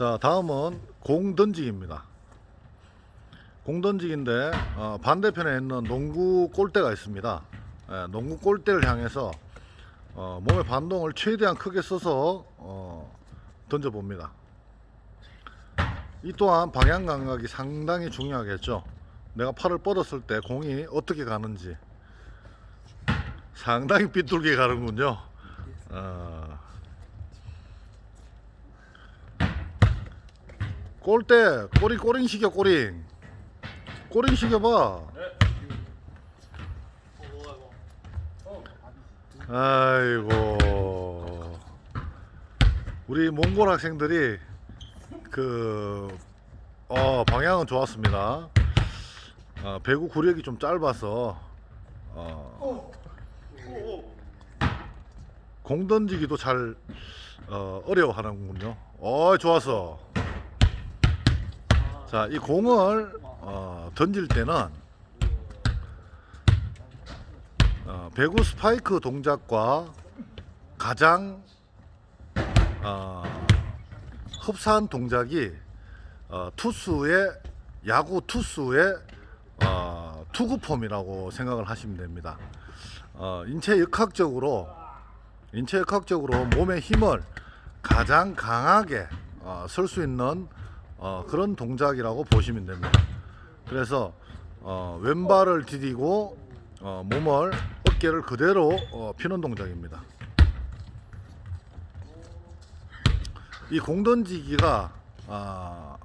자, 다음은 공 던지기입니다. 공 던지기인데 어, 반대편에 있는 농구 골대가 있습니다. 예, 농구 골대를 향해서 어, 몸의 반동을 최대한 크게 써서 어, 던져 봅니다. 이 또한 방향 감각이 상당히 중요하겠죠. 내가 팔을 뻗었을 때 공이 어떻게 가는지 상당히 삐뚤게 가는군요. 어, 골대 꼬리 꼬링 시켜 꼬링. 꼬링 시켜봐. 아이고. 우리 몽골 학생들이 그 어, 방향은 좋았습니다. 어, 배구 구력이 좀 짧아서 어, 공 던지기도 잘 어, 어려워하는군요. 어 좋았어 자, 이 공을 어, 던질 때는 어, 배구 스파이크 동작과 가장 어, 흡사한 동작이 어, 투수의 야구 투수의 어, 투구폼이라고 생각을 하시면 됩니다. 어, 인체 역학적으로 인체 역학적으로 몸의 힘을 가장 강하게 어, 쓸 수 있는 어, 그런 동작이라고 보시면 됩니다. 그래서 어, 왼발을 디디고 어, 몸을 어깨를 그대로 어, 피는 동작입니다. 이 공 던지기가 아,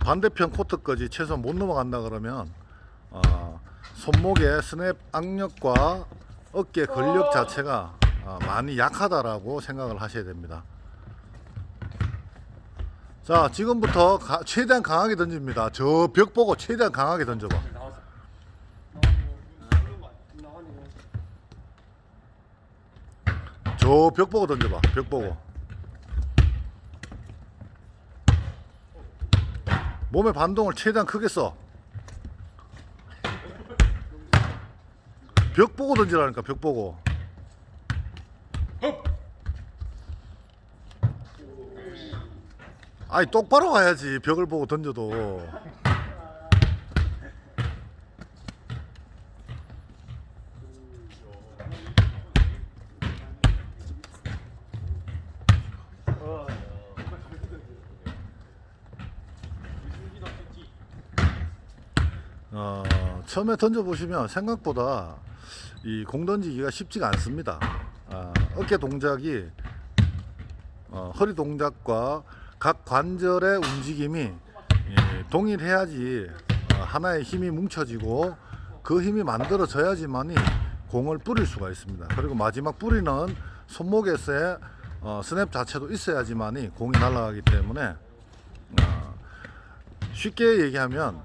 반대편 코트까지 최소 못 넘어간다 그러면 어, 손목의 스냅 악력과 어깨 근력 자체가 아, 많이 약하다라고 생각을 하셔야 됩니다. 자, 지금부터 가- 최대한 강하게 던집니다. 저 벽 보고 최대한 강하게 던져봐. 저 벽 보고 던져봐. 벽 보고. 몸의 반동을 최대한 크게 써. 벽 보고 던지라니까, 벽 보고. 아니, 똑바로 가야지. 벽을 보고 던져도. 어, 처음에 던져보시면 생각보다 이 공 던지기가 쉽지가 않습니다. 아, 어깨 동작이 어, 허리 동작과 각 관절의 움직임이 예, 동일해야지 어, 하나의 힘이 뭉쳐지고 그 힘이 만들어져야지만이 공을 뿌릴 수가 있습니다. 그리고 마지막 뿌리는 손목에서의 어, 스냅 자체도 있어야지만이 공이 날아가기 때문에 어, 쉽게 얘기하면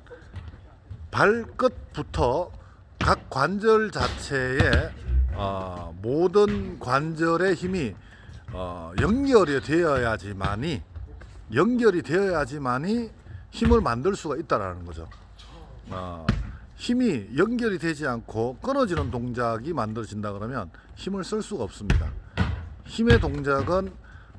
발끝부터 각 관절 자체에 어, 모든 관절의 힘이 어, 연결이 되어야지만이 연결이 되어야지만이 힘을 만들 수가 있다라는 거죠. 어, 힘이 연결이 되지 않고 끊어지는 동작이 만들어진다 그러면 힘을 쓸 수가 없습니다. 힘의 동작은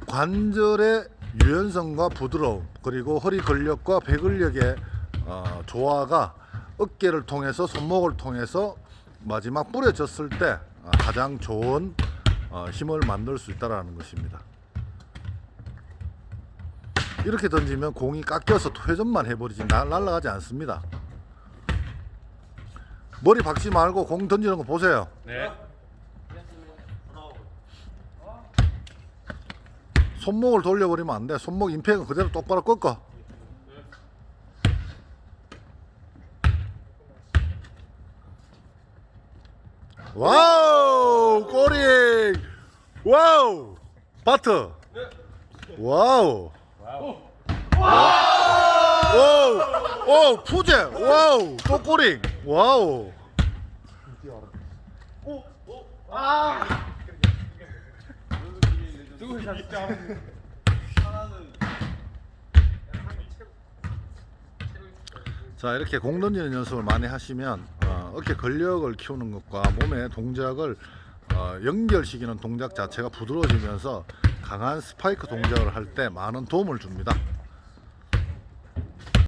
관절의 유연성과 부드러움 그리고 허리 근력과 배 근력의 어, 조화가 어깨를 통해서 손목을 통해서 마지막 뿌려졌을 때 어, 가장 좋은 어, 힘을 만들 수 있다라는 것입니다. 이렇게 던지면 공이 깎여서 회전만 해버리지 날- 날아가지 않습니다. 머리 박지 말고 공 던지는 거 보세요. 네. 손목을 돌려버리면 안 돼. 손목 임팩은 그대로 똑바로 꺾어. 와우! 꼬리! 와우! 바트! 와우! 와우! 오! 푸제! 와우! 또 꼬리! 와우! 자 이렇게 공 던지는 연습을 많이 하시면 어, 어깨 근력을 키우는 것과 몸의 동작을 어, 연결시키는 동작 자체가 부드러워지면서 강한 스파이크 동작을 할 때 많은 도움을 줍니다.